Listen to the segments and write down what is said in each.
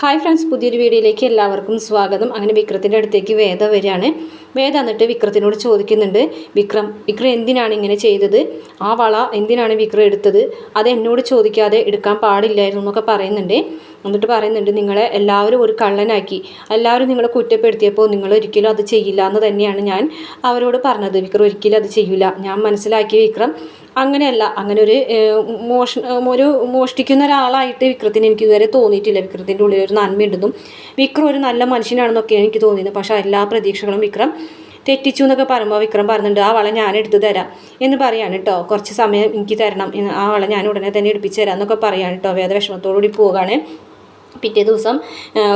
Hi friends പുതിയൊരു വീഡിയോയിലേക്ക് എല്ലാവർക്കും സ്വാഗതം. അങ്ങനെ വിക്രത്തിന്റെ അടുത്തേക്ക് വേദ വരികയാണ്. വേദ എന്നിട്ട് വിക്രത്തിനോട് ചോദിക്കുന്നുണ്ട് വിക്രം വിക്രം എന്തിനാണ് ഇങ്ങനെ ചെയ്തത്? ആ വള എന്തിനാണ് വിക്രം എടുത്തത്? അത് എന്നോട് ചോദിക്കാതെ എടുക്കാൻ പാടില്ലായിരുന്നു എന്നൊക്കെ പറയുന്നുണ്ട്. എന്നിട്ട് പറയുന്നുണ്ട് നിങ്ങളെ എല്ലാവരും ഒരു കള്ളനാക്കി. എല്ലാവരും നിങ്ങളെ കുറ്റപ്പെടുത്തിയപ്പോൾ നിങ്ങൾ ഒരിക്കലും അത് ചെയ്യില്ല എന്ന് തന്നെയാണ് ഞാൻ അവരോട് പറഞ്ഞത്. വിക്രം ഒരിക്കലും അത് ചെയ്യില്ല ഞാൻ മനസ്സിലാക്കിയ വിക്രം. അങ്ങനെയല്ല അങ്ങനെ ഒരു മോഷ ഒരു മോഷ്ടിക്കുന്ന ഒരാളായിട്ട് വിക്രത്തിന് എനിക്ക് ഇതുവരെ തോന്നിയിട്ടില്ല. വിക്രത്തിന്റെ ഉള്ളിൽ ഒരു നന്മയുണ്ടെന്നും വിക്രം ഒരു നല്ല മനുഷ്യനാണെന്നൊക്കെയാണ് എനിക്ക് തോന്നിയത്. പക്ഷേ എല്ലാ പ്രതീക്ഷകളും വിക്രം തെറ്റിച്ചു എന്നൊക്കെ പറയുമ്പോൾ വിക്രം പറഞ്ഞിട്ടുണ്ട് ആ വള ഞാൻ എടുത്തു തരാം എന്ന് പറയാണ് കേട്ടോ. കുറച്ച് സമയം എനിക്ക് തരണം ആ വള ഞാൻ ഉടനെ തന്നെ എടുപ്പിച്ച് തരാം എന്നൊക്കെ പറയാണ് കേട്ടോ. വേദവിഷമത്തോടുകൂടി പോവുകയാണ് പിറ്റേ ദിവസം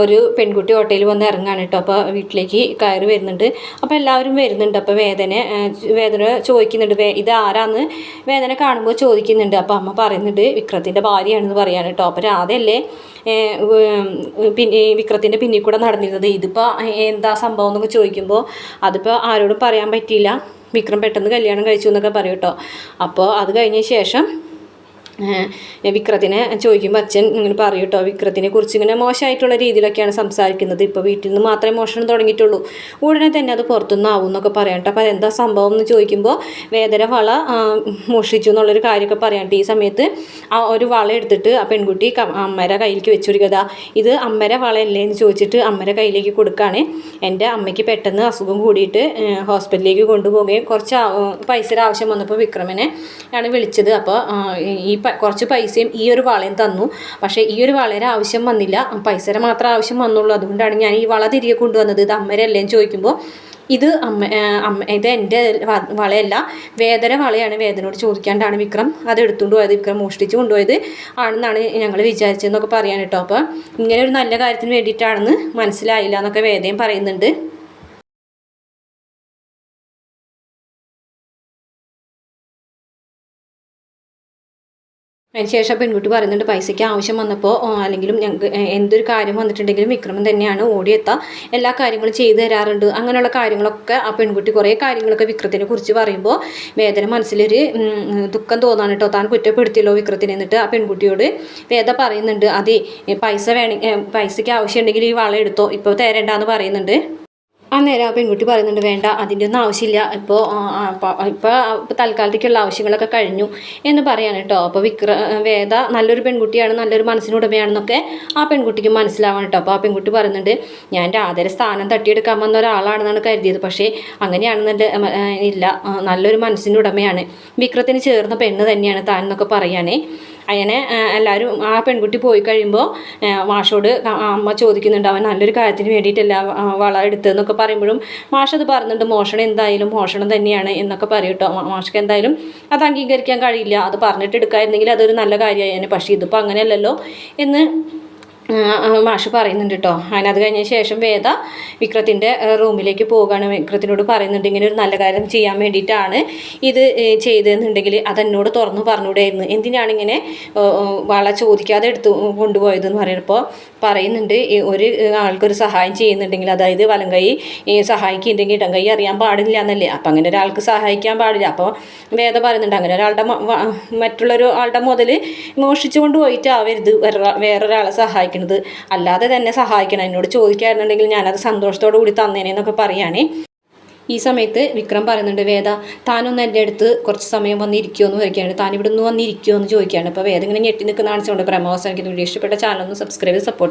ഒരു പെൺകുട്ടി ഹോട്ടലിൽ വന്ന് ഇറങ്ങാണ് കേട്ടോ അപ്പോൾ വീട്ടിലേക്ക് കയറി വരുന്നുണ്ട്. അപ്പോൾ എല്ലാവരും വരുന്നുണ്ട്. അപ്പോൾ വേദന വേദന ചോദിക്കുന്നുണ്ട്. വേ ഇത് ആരാന്ന് വേദന കാണുമ്പോൾ ചോദിക്കുന്നുണ്ട്. അപ്പോൾ അമ്മ പറയുന്നുണ്ട് വിക്രത്തിന്റെ ഭാര്യയാണെന്ന് പറയാണ് കേട്ടോ അപ്പോൾ രാധയല്ലേ പിന്നെ വിക്രത്തിന്റെ പിന്നിൽ കൂടെ നടന്നിരുന്നത്. ഇതിപ്പോൾ എന്താ സംഭവം എന്നൊക്കെ ചോദിക്കുമ്പോൾ അതിപ്പോൾ ആരോടും പറയാൻ പറ്റിയില്ല. വിക്രം പെട്ടെന്ന് കല്യാണം കഴിച്ചു എന്നൊക്കെ പറയും കേട്ടോ അപ്പോൾ അത് കഴിഞ്ഞ ശേഷം വിക്രത്തിനെ ചോദിക്കുമ്പോൾ അച്ഛൻ ഇങ്ങനെ പറയും കേട്ടോ വിക്രത്തിനെ കുറിച്ച് ഇങ്ങനെ മോശമായിട്ടുള്ള രീതിയിലൊക്കെയാണ് സംസാരിക്കുന്നത്. ഇപ്പോൾ വീട്ടിൽ നിന്ന് മാത്രമേ മോഷണം തുടങ്ങിയിട്ടുള്ളൂ. ഉടനെ തന്നെ അത് പുറത്തുനിന്ന് ആവും എന്നൊക്കെ പറയാം അപ്പോൾ എന്താ സംഭവം എന്ന് ചോദിക്കുമ്പോൾ വേദന വള മോഷിച്ചു എന്നുള്ളൊരു കാര്യമൊക്കെ പറയാം ഈ സമയത്ത് ആ ഒരു വള എടുത്തിട്ട് ആ പെൺകുട്ടി അമ്മയുടെ കയ്യിലേക്ക് വെച്ചു കൊടുക്കുക ഇത് അമ്മയുടെ വളയല്ലേ എന്ന് ചോദിച്ചിട്ട് അമ്മയുടെ കയ്യിലേക്ക് കൊടുക്കുകയാണ് എന്റെ അമ്മയ്ക്ക് പെട്ടെന്ന് അസുഖം കൂടിയിട്ട് ഹോസ്പിറ്റലിലേക്ക് കൊണ്ടുപോവുകയും കുറച്ച് പൈസയുടെ ആവശ്യം വന്നപ്പോൾ വിക്രമനെ ആണ് വിളിച്ചത്. അപ്പോൾ ഈ കുറച്ച് പൈസയും ഈ ഒരു വളയും തന്നു. പക്ഷേ ഈ ഒരു വളരെ ആവശ്യം വന്നില്ല. പൈസയുടെ മാത്രം ആവശ്യം വന്നുള്ളൂ. അതുകൊണ്ടാണ് ഞാൻ ഈ വള തിരികെ കൊണ്ടുവന്നത്. ഇത് അമ്മരല്ലേ ചോദിക്കുമ്പോൾ ഇത് അമ്മ അമ്മ ഇത് എന്റെ വളയല്ല. വേദന വളയാണ് വേദനയോട് ചോദിക്കാണ്ടാണ് വിക്രം അത് എടുത്തുകൊണ്ട് പോയത്. വിക്രം മോഷ്ടിച്ച് കൊണ്ടുപോയത് ആണെന്നാണ് ഞങ്ങൾ വിചാരിച്ചതെന്നൊക്കെ പറയാൻ കേട്ടോ. അപ്പോൾ ഇങ്ങനെ ഒരു നല്ല കാര്യത്തിന് വേണ്ടിയിട്ടാണെന്ന് മനസ്സിലായില്ല എന്നൊക്കെ വേദയും പറയുന്നുണ്ട്. അതിനുശേഷം പെൺകുട്ടി പറയുന്നുണ്ട് പൈസയ്ക്ക് ആവശ്യം വന്നപ്പോൾ അല്ലെങ്കിലും ഞങ്ങൾക്ക് എന്തൊരു കാര്യം വന്നിട്ടുണ്ടെങ്കിലും വിക്രമൻ തന്നെയാണ് ഓടിയെത്താം. എല്ലാ കാര്യങ്ങളും ചെയ്തു തരാറുണ്ട്. അങ്ങനെയുള്ള കാര്യങ്ങളൊക്കെ ആ പെൺകുട്ടി കുറേ കാര്യങ്ങളൊക്കെ വിക്രത്തിനെ കുറിച്ച് പറയുമ്പോൾ വേദന മനസ്സിലൊരു ദുഃഖം തോന്നാണ് കേട്ടോ താൻ കുറ്റപ്പെടുത്തിയല്ലോ വിക്രത്തിനെ എന്നിട്ട് ആ പെൺകുട്ടിയോട് വേദ പറയുന്നുണ്ട് അതെ പൈസ വേണമെങ്കിൽ പൈസയ്ക്ക് ആവശ്യമുണ്ടെങ്കിൽ ഈ വള എടുത്തോ ഇപ്പോൾ തരേണ്ടെന്ന് പറയുന്നുണ്ട്. അന്നേരം ആ പെൺകുട്ടി പറയുന്നുണ്ട് വേണ്ട അതിന്റെ ഒന്നും ആവശ്യമില്ല. ഇപ്പോൾ ഇപ്പോൾ ഇപ്പോൾ തൽക്കാലത്തേക്കുള്ള ആവശ്യങ്ങളൊക്കെ കഴിഞ്ഞു. എന്ന് പറയാണ് കേട്ടോ. അപ്പോൾ വിക്ര വേദ നല്ലൊരു പെൺകുട്ടിയാണ് നല്ലൊരു മനസ്സിനുടമയാണെന്നൊക്കെ ആ പെൺകുട്ടിക്ക് മനസ്സിലാവണം കേട്ടോ. അപ്പോൾ ആ പെൺകുട്ടി പറയുന്നുണ്ട് ഞാൻ രാധര സ്ഥാനം തട്ടിയെടുക്കാൻ വന്ന ഒരാളാണെന്നാണ് കരുതിയത്. പക്ഷേ അങ്ങനെയാണെന്നല്ല ഇല്ല. നല്ലൊരു മനസ്സിനുടമയാണ്. വിക്രത്തിന് ചേർന്ന പെണ്ണ് തന്നെയാണ് താൻ എന്നൊക്കെ പറയുകയാണേ അങ്ങനെ എല്ലാവരും ആ പെൺകുട്ടി പോയി കഴിയുമ്പോൾ മാഷോട് അമ്മ ചോദിക്കുന്നുണ്ട് അവൻ നല്ലൊരു കാര്യത്തിന് വേണ്ടിയിട്ടല്ല വള എടുത്തതെന്നൊക്കെ പറയുമ്പോഴും മാഷ് അത് പറയുന്നുണ്ട് മോഷണം എന്തായാലും മോഷണം തന്നെയാണ് എന്നൊക്കെ പറയും കേട്ടോ. മാഷ്ക്ക് എന്തായാലും അത് അംഗീകരിക്കാൻ കഴിയില്ല. അത് പറഞ്ഞിട്ട് എടുക്കായിരുന്നെങ്കിൽ അതൊരു നല്ല കാര്യമായിരുന്നു പക്ഷേ ഇതിപ്പോൾ അങ്ങനെയല്ലല്ലോ എന്ന് മാഷ് പറയുന്നുണ്ട് കേട്ടോ അങ്ങനെ അത് കഴിഞ്ഞ ശേഷം വേദ വിക്രത്തിന്റെ റൂമിലേക്ക് പോവുകയാണ്. വിക്രത്തിനോട് പറയുന്നുണ്ട് ഇങ്ങനെ ഒരു നല്ല കാര്യം ചെയ്യാൻ വേണ്ടിയിട്ടാണ് ഇത് ചെയ്തതെന്നുണ്ടെങ്കിൽ അതെന്നോട് തുറന്ന് പറഞ്ഞുകൂടായിരുന്നു എന്തിനാണ് ഇങ്ങനെ വള ചോദിക്കാതെ എടുത്ത് കൊണ്ടുപോയതെന്ന് പറയുമ്പോൾ പറയുന്നുണ്ട് ഒരു ആൾക്കൊരു സഹായം ചെയ്യുന്നുണ്ടെങ്കിൽ അതായത് വലം കൈ സഹായിക്കുന്നുണ്ടെങ്കിൽ ഇടം കൈ അറിയാൻ പാടില്ല എന്നല്ലേ. അപ്പം അങ്ങനെ ഒരാൾക്ക് സഹായിക്കാൻ പാടില്ല. അപ്പോൾ വേദ പറയുന്നുണ്ട് അങ്ങനെ ഒരാളുടെ മറ്റുള്ളൊരു ആളുടെ മുതൽ മോഷിച്ചു വേറെ വേറൊരാളെ സഹായിക്കണം പറയുന്നത് അല്ലാതെ തന്നെ സഹായിക്കണം. എന്നോട് ചോദിക്കാറുണ്ടെങ്കിൽ ഞാനത് സന്തോഷത്തോടു കൂടി തന്നേനെന്നൊക്കെ പറയുകയാണേ ഈ സമയത്ത് വിക്രം പറയുന്നുണ്ട് വേദ താനൊന്ന് എന്റെ അടുത്ത് കുറച്ച് സമയം വന്നിരിക്കുമോ എന്ന് ചോദിക്കുകയാണ് താൻ നിന്ന് വന്നിരിക്കുമോ എന്ന് ചോദിക്കുകയാണ് അപ്പോൾ വേദ ഇങ്ങനെ ഞെട്ടി നിൽക്കുന്ന കാണിച്ചുകൊണ്ട് പ്രമോസ് എനിക്ക് വീഡിയോ ഇഷ്ടപ്പെട്ട ചാനൽ ഒന്ന് സബ്സ്ക്രൈബ് സപ്പോർട്ട്